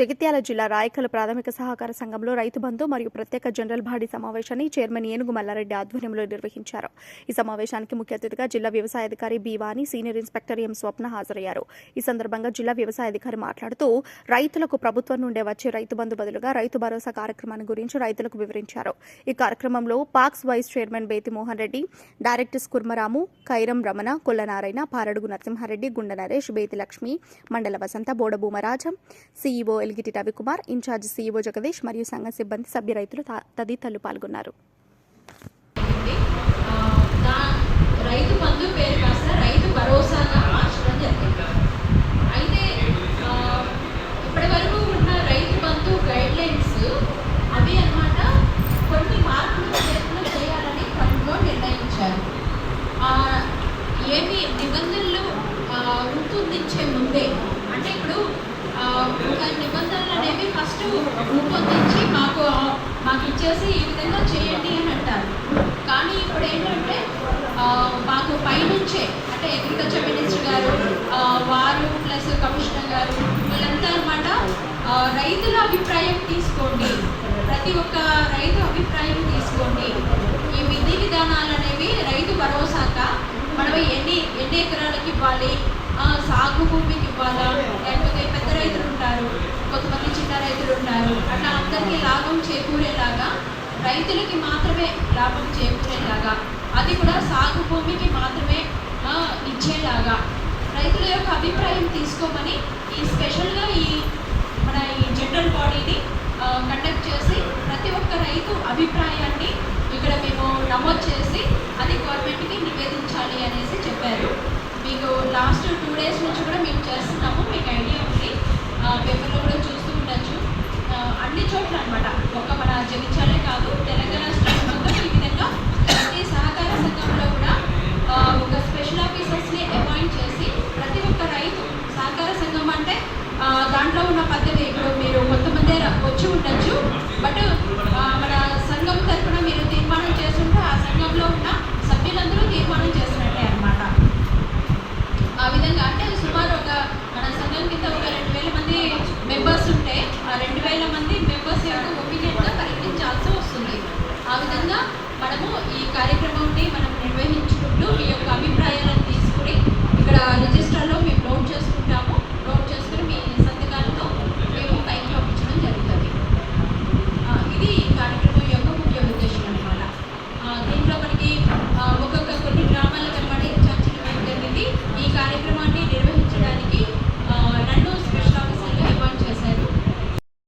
జగిత్యాల జిల్లా రాయకల్ ప్రాథమిక సహకార సంఘంలో రైతు బంధు మరియు ప్రత్యేక జనరల్ బాడీ సమావేశాన్ని చైర్మన్ ఏనుగు మల్లారెడ్డి ఆధ్వర్యంలో నిర్వహించారు. ఈ సమావేశానికి ముఖ్య అతిథిగా జిల్లా వ్యవసాయాధికారి బీవాని సీనియర్ ఇన్స్పెక్టర్ ఎం స్వప్న హాజరయ్యారు. ఈ సందర్భంగా జిల్లా వ్యవసాయాధికారి మాట్లాడుతూ రైతులకు ప్రభుత్వం నుండే వచ్చే రైతు బంధు బదులుగా రైతు భరోసా కార్యక్రమాన్ని గురించి రైతులకు వివరించారు. ఈ కార్యక్రమంలో PACS vice chairman Bethi Mohan Reddy directors Kurmaramu Kairam Ramana Kollanarayana Paradugu Narasimhareddy Gunda Naresh Bethi Lakshmi మండల Vasantha Bodabhumarajam CEO Veligiti Ravikumar incharge CEO Jagadish మరియు సంఘ సిబ్బంది సభ్య రైతులు తదితరులు పాల్గొన్నారు. రైతు బంధు పేరు కాస్త రైతు భరోసాగా మార్చడం జరిగింది. అయితే ఇప్పటి వరకు ఉన్న రైతు బంధు గైడ్ లైన్స్ అవి కొన్ని మార్పులు చేతులు చేయాలని నిర్ణయించారు. ఏమి నిబంధనలు రూపొందించే ముందే అంటే ఇప్పుడు ఆ, నిబంధనలు అనేవి ఫస్ట్ రూపొందించి మాకు మాకు ఇచ్చేసి ఈ విధంగా చేయండి అని అంటారు. కానీ ఇప్పుడు ఏంటంటే మాకు పైనుంచే అంటే అగ్రికల్చర్ మినిస్టర్ గారు వారు ప్లస్ కమిషనర్ గారు వీళ్ళంతా అనమాట రైతుల అభిప్రాయం తీసుకోండి. ప్రతి ఒక్క రైతు అభిప్రాయం తీసుకోండి. ఈ విధి విధానాలు అనేవి రైతు భరోసాక మనం ఎన్ని ఎన్ని ఎకరాలకి ఇవ్వాలి సాగు భూమికి ఇవ్వాలా? లేకపోతే పెద్ద రైతులు ఉంటారు కొంతమంది చిన్న రైతులు ఉంటారు. అట్లా అందరికీ లాభం చేకూరేలాగా రైతులకి మాత్రమే లాభం చేకూరేలాగా అది కూడా సాగు భూమికి మాత్రమే ఇచ్చేలాగా. రైతుల యొక్క అభిప్రాయం తీసుకోమని ఈ స్పెషల్గా ఈ మన ఈ జనరల్ బాడీని కండక్ట్ చేసి ప్రతి ఒక్క రైతు అభిప్రాయాన్ని టూ డేస్ నుంచి కూడా మేము చేస్తున్నాము. మీకు ఐడియా ఉంది. పేపర్లో కూడా చూస్తూ ఉండొచ్చు. అన్ని చోట్ల అనమాట ఒక మన జగిత్యాలే కాదు తెలంగాణ స్టేట్ మొత్తం ఈ విధంగా ప్రతి సహకార సంఘంలో కూడా ఒక స్పెషల్ ఆఫీసర్స్ని అపాయింట్ చేసి ప్రతి ఒక్క రైతు సహకార సంఘం అంటే దాంట్లో ఉన్న పద్ధతి ఇప్పుడు మీరు కొంతమంది వచ్చి ఉండొచ్చు. బట్ ఆ, మన సంఘం తరఫున మీరు తీర్మానం చేస్తుంటే ఆ సంఘంలో ఉన్న సభ్యులందరూ తీర్మానం చేసినట్టే అన్నమాట ఆ విధంగా అంటే సుమారు ఒక మన సంఘం కింద ఒక రెండు వేల మంది మెంబర్స్ ఉంటే ఆ రెండు వేల మంది